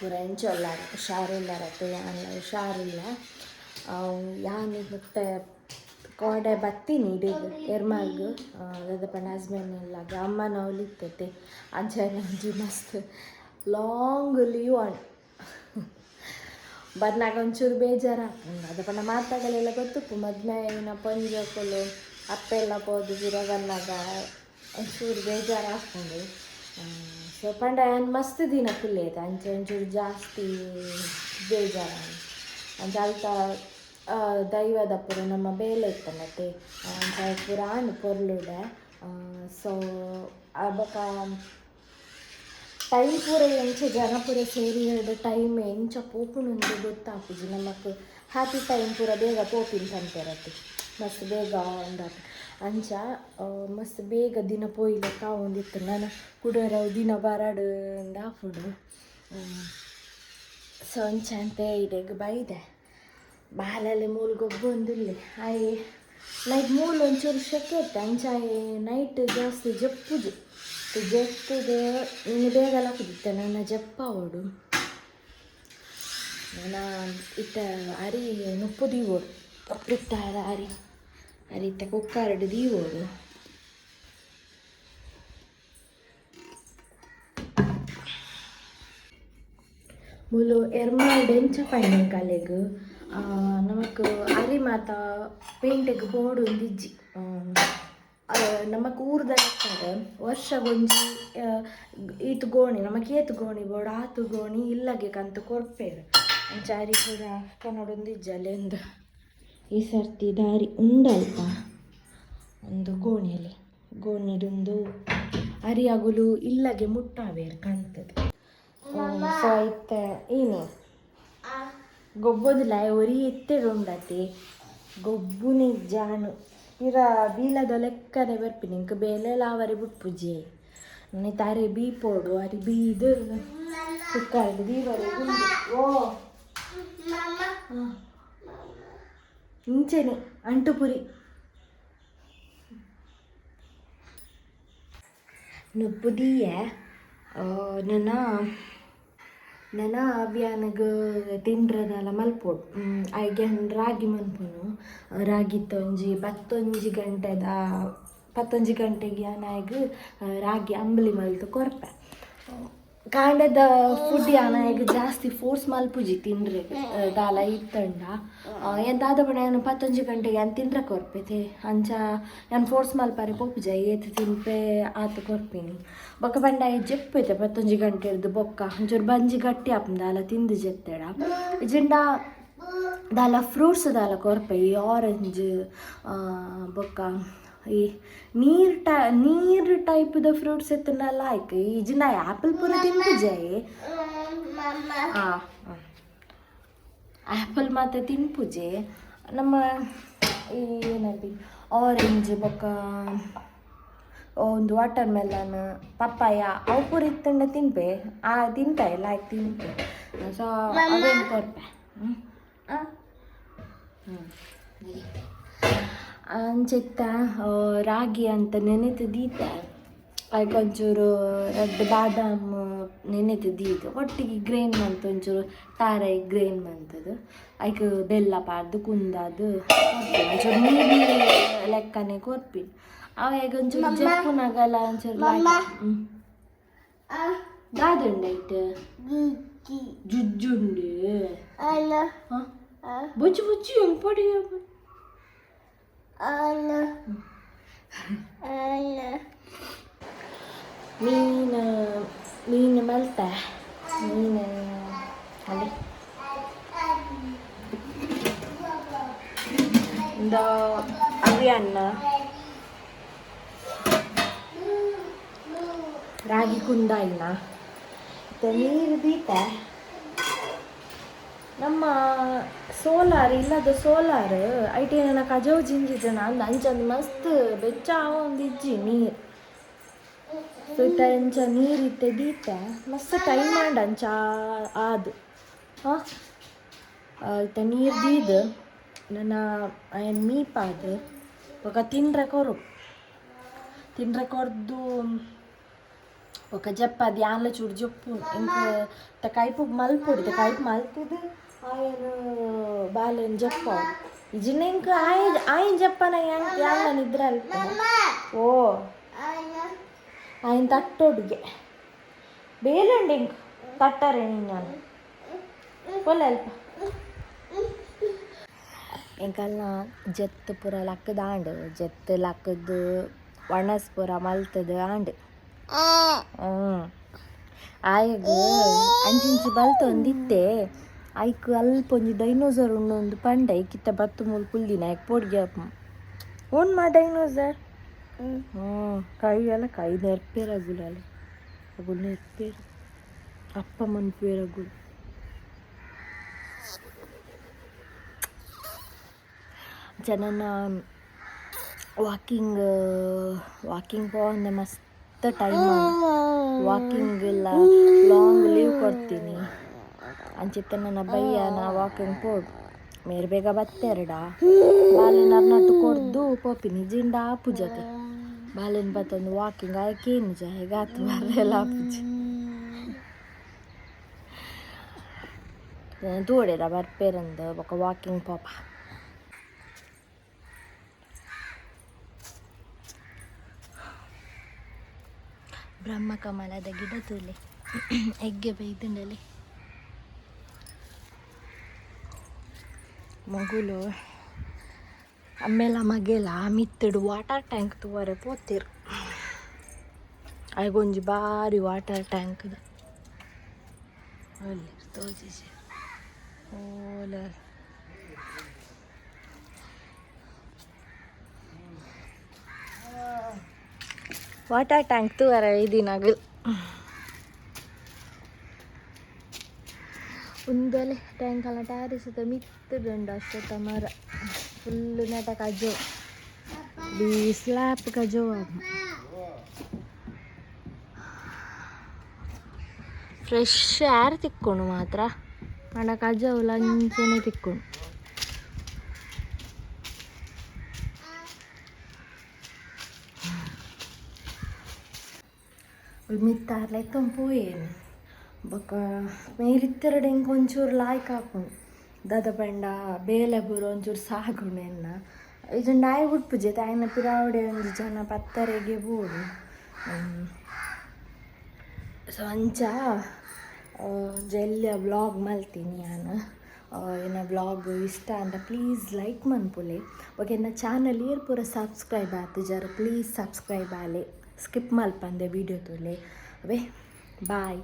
ಪೂರ ಎಂಚೊಲ್ಲಾರ ಹುಷಾರಿಲ್ಲಾರತ್ತೆ ಯಾನ್ಲ ಹುಷಾರಿಲ್ಲ. ಯಾನು ಮತ್ತೆ ಕೋಡೆ ಬತ್ತೀನಿ ಇಡೀದು ಎರ್ಮಾಲ್ಗು ಅದ ಪಂಡ ಹಸ್ಬೆಂಡ್ ಇಲ್ಲಾಗ ಅಮ್ಮ ನೋಲಿತ್ತೈತೆ ಅಜ್ಜನ ಒಂಜಿ ಮಸ್ತ್ ಲಾಂಗ್ ಲೀವ್ ಆನ್ ಬರ್ನಾಗ ಒಂಚೂರು ಬೇಜಾರು ಅದ ಮಾತಾಗಲೆಲ್ಲ ಗೊತ್ತುಪ್ಪು ಏನೋ ಪಂಜಕ್ಕಲು ಅಪ್ಪೆಲ್ಲ ಪೋದು ಗಿರ ಬಂದಾಗ ಒಂಚೂರು ಬೇಜಾರು ಹಾಕ್ಕೊಂಡು ಸೊ ಪಂಡ ಮಸ್ತ್ ದಿನ ಕುಲ್ಲೇತ ಅಂಚೆ ಒಂಚೂರು ಜಾಸ್ತಿ ಬೇಜಾರ ಅಂಚ ಅಲ್ತ ದೈವದ ಪುರ ನಮ್ಮ ಬೇಲೆ ಇತ್ತ ಮತ್ತೆ ಪುರ ಆಂಡ್ ಪೊರ್ಲುಡೆ ಸೊ ಅಬಕ ಟೈಮ್ ಪೂರ ಎಂಚ ಜನ ಪೂರ ಸೇರಿ ಹಿಡಿದು ಟೈಮ್ ಎಂಚ ಪೋಪುನುಂದು ಗೊತ್ತಾಪುಜಿ ನಮಕ್ ಹ್ಯಾಪಿ ಟೈಮ್ ಪೂರ ಬೇಗ ಪೋಪಿನ ತಂತೆರತಿ ಮಸ್ತ್ ಬೇಗ ಅಂದಾತ ಅಂಚ ಮಸ್ತ್ ಬೇಗ ದಿನ ಪೋಯ್ಲಕ್ಕ ಒಂದಿತ್ತು. ನಾನು ಕುಡೋರ ದಿನ ಬರಡು ಆಫುಡು ಸೊ ಅಂಚ ಅಂತ ಇಡೆಗ್ ಬೈದೆ ಬಾಲಲ್ಲಿ ಮೂಲ್ ಗೊಬ್ಬೊಂದಿಲ್ಲ ಆಯ್ ನೈಟ್ ಮೂಲ್ ಒಂಚೂರು ಶೆಕೆ ಇತ್ತು. ಅಂಚ ನೈಟ್ ಜಾಸ್ತಿ ಜಪ್ಪುದು. ಜಪ್ಪುದು, ಇನ್ನು ಬೇಗ ಕುದಿತ್ತೆ ನನ್ನ ಜಪ್ಪ ಅವಡು ನಾನು ಇತ್ತ ಅರಿ ನುಪ್ಪುದಿ ದೀವೋಡು. ಇತ್ತ ಅರಿ. ಅರಿ ಇತ್ತ ಕುಕ್ಕರಡು ದೀವೋಡು ಮುಲು ಎರ್ಮಾಲ್ಡ್ ಎಂಚ ಪಂಡಿನ ಕಲೆಗ್ ನಮಕ್ ಅರಿ ಮಾತ ಪೇಂಟೆಗ್ ಬೋರ್ಡ್ ಒಂದಿಜ್ಜಿ ನಮಕ್ ಊರ್ದ ವರ್ಷ ಗೊಂಜಿ ಈತು ಗೋಣಿ, ನಮಕ್ ಏತ್ ಗೋಣಿ, ಬೋಡು ಆತು ಗೋಣಿ ಇಲ್ಲಗೆ ಕಂತ ಕೊರ್ಪೇರು. ಅಂಚಾರಿ ಪೂರ ಕನ್ನಡ ಒಂದಿಜ್ಜಲೆಂದು ಈ ಸರ್ತಿ ದಾರಿ ಉಂಡಲ್ಪ. ಒಂದು ಗೋಣಿಯಲ್ಲಿ. ಗೋಣಿದೊಂದು ಅರಿಯಾಗುಲು ಇಲ್ಲಗೆ ಮುಟ್ಟಾವೇರ್ ಕಾಣ್ತದೆ. ಸೊ ಏನು? ಗೊಬ್ಬೊಂದಿಲ್ಲ, ಒರಿ ಎತ್ತೆ ಉಂಡತಿ ಗೊಬ್ಬುನಿ ಜಾನು ಇರ ಬೀಲದ ಲೆಕ್ಕನೆ ಬರ್ಪಿನಿ ಇಂಕ ಬೇಲೆ ಲಾವರಿ ಪೂಜೆ ನನಿ ತಾರೆ ಬೀ ಪೋಡು, ಅರಿ ಕುಕ್ಕರ್ದು ದೀವರೆ ಗುಂಡು ಓ. ಹ. ಇಂಚೆನೆ ಅಂಟುಪುರಿ. ನುಪ್ಪುದಿಯ ನನ್ನ ನನ್ನ ಅಭಿಯಾನಗ ತಿಂಡ್ರದಲ್ಲ ಮಲ್ಪೋಡು ಆಯ್ಕೆ ರಾಗಿ ಮಲ್ಪನು ರಾಗಿ ತೊಂಜಿ, ಪತ್ತೊಂಜಿ ಗಂಟೆದ, ಪತ್ತೊಂಜಿ ಗಂಟೆಗೆ ಆನಾಯ್ಗ ರಾಗಿ ಅಂಬಲಿ ಮಲ್ತು ಕೊರ್ಪೆ. ಕಾಂಡದ ಫುಡ್ ಯಾನಾಯ್ಗ ಜಾಸ್ತಿ ಫೋರ್ಸ್ ಮಲ್ಪುಜಿ ತಿಂಡ್ರೆ ದಾಲ ಇತ್ತಂಡ. ಎಂತಾದ ಬಡ ಏನು ಪತ್ತೊಂಜಿ ಗಂಟೆಗೆ ಏನು ತಿಂಡ್ರೆ ಕೊರ್ಪೆತೆ? ಅಂಚ ಏನು ಫೋರ್ಸ್ ಮಲ್ಪಾರೆ ಪೋಪುಜ ಏತ್ ತಿನ್ಪೆ ಆತ ಕೊರ್ಪಿನಿ. ಬೊಕ್ಕ ಬಂಡ ಜೆಪ್ಪೈತೆ ಪತ್ತೊಂಜಿ ಗಂಟೆ ಇರ್ದು ಬೊಕ್ಕ. ಒಂಚೂರು ಬಂಜಿ ಗಟ್ಟಿ ಆಪುಂಡು ದಾಲ ತಿಂದು ಜೆತ್ತೇಡ. ಇಜಿಂಡ ದಾಲ ಫ್ರೂಟ್ಸ್ ದಾಲ ಕೊರ್ಪೆ ಈ ಆರೆಂಜ್ ಬೊಕ್ಕ. ಈ ನೀರ್ ಟೈ ನೀರ್ ಟೈಪ್ದ ಫ್ರೂಟ್ಸ್ ಎತ್ತನ ಆಯ್ಕೆ ಈ ಜಿನ ಆ್ಯಪಲ್ ಪೂರ ತಿನ್ಪುಜಾಯಿ ಆ ಆ್ಯಪಲ್ ಮಾತ್ರ ತಿನ್ಪುಜೆ ನಮ್ಮ ಈ ಏನದು? ಆರೆಂಜ್ ಬೊಕ್ಕ ಒಂದು ವಾಟರ್ ಮೆಲನ್ ಪಪ್ಪಾಯ ಅವು ಪೂರ ಇತ್ತಂಡ ತಿನ್ಪೆ. ಆ ತಿಂತ ಲಾಯ್ಕ್ ತಿನ್ಪೆ. ಸೊ ಅದೇನು ಹ್ಮ್. ಹ್ಞೂ ಹ್ಞೂ ಅಂಚಿತ್ತ ರಾಗಿ ಅಂತ ನೆನೆತು ದೀತೆ ಅದಕ್ಕೆ ಒಂಚೂರು ರೆಡ್ ಬಾದಾಮ್ ನೆನೆತು ದೀತು ಒಟ್ಟಿಗೆ ಗ್ರೈನ್ ಮಂತ್ ಒಂಚೂರು ತಾರಾಯಿ ಗ್ರೈನ್ ಮಂತದು ಅದಕ್ಕೆ ಬೆಲ್ಲ ಪಾರ್ದು ಕುಂದಾದು. ಒಂಚೂರು ನೀರು ಲೆಕ್ಕನೆ ಕೊರ್ಪಿನಿ ಈಗ ಒಂಚೂರು ಜಪ್ಪುನಾಗಲ್ಲ ಒಂಚೂರು ಹ್ಞೂ ದಾದುಂಡೈಟ್ ಜುಜ್ಜುಂಡು ಬುಜ್ಜಿ ಬುಜ್ಜಿ ಹೆಂಗೆ ಪಡಿ. ಮೀನು ಮೀನು ಮಲ್ತ ಮೀನು ಅಲ್ಲಿ ಒಂದು ಅರಿಯನ್ನ ರಾಗಿ ಕುಂದ ಇಲ್ಲ ಮತ್ತೆ ನೀರು ದೀಪ ನಮ್ಮ ಸೋಲಾರ್ ಇಲ್ಲದ ಸೋಲಾರ್ ಐಟಿ ನನ್ನ ಕಜವು ಜಿಂಜಿಜನ ಅಂದ ಅಂಚಂದು ಮಸ್ತ್ ಬೆಚ್ಚ ಒಂದು ಇಜ್ಜಿ ನೀರು ಸೊ ಇತ್ತ ಅಂಚ ನೀರು ಇತ್ತೆ ದೀತ ಮಸ್ತ್ ಟೈಮ್ ಮಾಡ ಅಂಚ ಆದು ಹಾಂ ಇತ್ತ ನೀರು ದೀದು ನನ್ನ ಏನು ಮೀಪಾದು ಇವಾಗ ತಿಂಡ್ರೆ ಕೊರು ತಿಂಡ್ರೆ ಕೊರ್ದು ఒక చెప్పది ఆన్ల చూడు చెప్పు ఇంకా కైపు మల్పొడి కైపు మల్తుంది ఆయన బాగాలేని చెప్పావు ఇది ఇంకా ఆయన ఆయన చెప్పానయ్యా ఆయన నిద్ర ఓ ఆయన తట్టోడిగే ಬೇಲಂಡಿ ಹಿಂಗೆ ತಟ್ಟಾರೆ ನಿನ್ನ ಒಲ್ಲ ಅಲ್ಪ ಎಂಕಲ್ನ ಜತ್ ಪುರ ಲಕ್ಕದ ಆಂಡು ಜತ್ ಲಕ್ಕದ ಒಣಸ್ ಪುರ ಮಲ್ತದ ಆಂಡು ಆಯಗ ಅಂಚಿಂಚಿ ಬಲ್ತು ಒಂದಿತ್ತೆ ಐಕ್ ಅಲ್ಪ ಒಂಜಿ ಡೈನೋಸರ್ ಉಂಡೊಂದು ಪಂಡ ಐಕಿತ್ತ ಬತ್ತು ಮೂಲು ಕುಲ್ದಿನ ಐಕ್ ಪೋಡ್ಗೆ ಓನ್ ಮಾ ಡೈನೋಸರ್ ಹ್ಞೂ ಕೈ ಎಲ್ಲ ಕೈ ನೆರ್ಪೇರ ಅಗುಲ್ ನೆರ್ಪೇರ ಅಪ್ಪ ಮನ್ಪೇರ ಅಗುಲ್ ಜನನ ವಾಕಿಂಗ್ ವಾಕಿಂಗ್ ಹೋಗಂದೆ ಮಸ್ತ್ ಟೈಮ್ ವಾಕಿಂಗ್ ಎಲ್ಲ ಲಾಂಗ್ ಲೀವ್ ಕೊಡ್ತೀನಿ. ಅಂಚಿತ್ತ ನನ್ನ ಬಯ್ಯ ನಾ ವಾಕಿಂಗ್ ಪೋಡ್. ಮೇರ್ ಬೇಗ ಬತ್ತೆರಡ? ಬಾಲಿನ ನಟ್ಟು ಕೊಡ್ದು ಪೋಪಿನಿ ಜಿಂಡ ಪೂಜತೆ ಬಾಲಿನ ಬತ್ತೊಂದು ವಾಕಿಂಗ್ ಆಯ್ಕೆ ನಿಜ ಹೇಗಾತು ಬರಲ್ಲ ಆಪುಜಿ ತೋಡೆರ ಬರ್ಪೇರಂದು ಬೊಕ ವಾಕಿಂಗ್ ಪಾಪ. ಬ್ರಹ್ಮಕಮಲದ ಗಿಡ ತೂಲೆ ಎಗ್ಗೆ ಬೈದುಂಡಲಿ ಮಗುಲು ಆಮೇಲೆ ಮಗೆಲ ಮಿತ್ತಡು ವಾಟರ್ ಟ್ಯಾಂಕ್ ತೂವರೆ ಪೋತಿರು. ಆಗೊಂಜಿ ಬಾರಿ ವಾಟರ್ ಟ್ಯಾಂಕ್ದ ಅಲ್ಲಿ ತೋಜಿಸಿ. ಓಲ. ವಾಟರ್ ಟ್ಯಾಂಕ್ ತೂವರೆ ಇದಿನಾಗಲ್ ಒಂದೊಲೆ ಟ್ಯಾಂಕ್ ಎಲ್ಲ ಟ್ಯಾರಿಸದ ಮಿತ್ತದುಂಡು ಅಷ್ಟೊತ್ತ ಮರ ಫುಲ್ಲು ನೆಟ ಕಜೋ ಬಿ ಸ್ಲ್ಯಾಪ್ ಕಜೋ ಫ್ರೆಶ್ ಏರ್ ತಿಕ್ಕೊಂಡು ಮಾತ್ರ ಅಣ್ಣ ಕಜವು ಲಂಚನೆ ತಿಕ್ಕೊಂಡು ಮಿತ್ತಾರ್ಲೆ ತಂಪೋಯೇನು ಬೊಕ ಮೇರಿತ್ತೆರಡು ಹಿಂಗೆ ಒಂಚೂರು ಲಾಯ್ಕ್ ಹಾಕೊಂಡು ದದ ಪಂಡ ಬೇಲೆ ಬುರು ಒಂಚೂರು ಸಾಗುಣೆ ಎನ್ನ ಇದು ನಾಯಿ ಪೂಜೆ ತಾಯಿನ ಪಿರಾವಡೆ ಒಂದು ಜನ ಪತ್ತರೆಗೆ ಬೋಡು. ಸೊ ಅಂಚ ಜಲ್ಯ ಬ್ಲಾಗ್ ಮಲ್ತೀನಿ ನಾನು. ಏನ ಬ್ಲಾಗ್ ಇಷ್ಟ ಅಂತ ಪ್ಲೀಸ್ ಲೈಕ್ ಮನ್ಪುಲೆ. ಓಕೆ ನನ್ನ ಚಾನಲ್ ಏರ್ ಪೂರ ಸಬ್ಸ್ಕ್ರೈಬ್ ಆಯ್ತು ಜರ ಪ್ಲೀಸ್ ಸಬ್ಸ್ಕ್ರೈಬ್ ಆಲೆ. ಸ್ಕಿಪ್ ಮಲ್ಪಂದೆ ವೀಡಿಯೋ ತುಲೆ. ಅವೇ, ಬಾಯ್.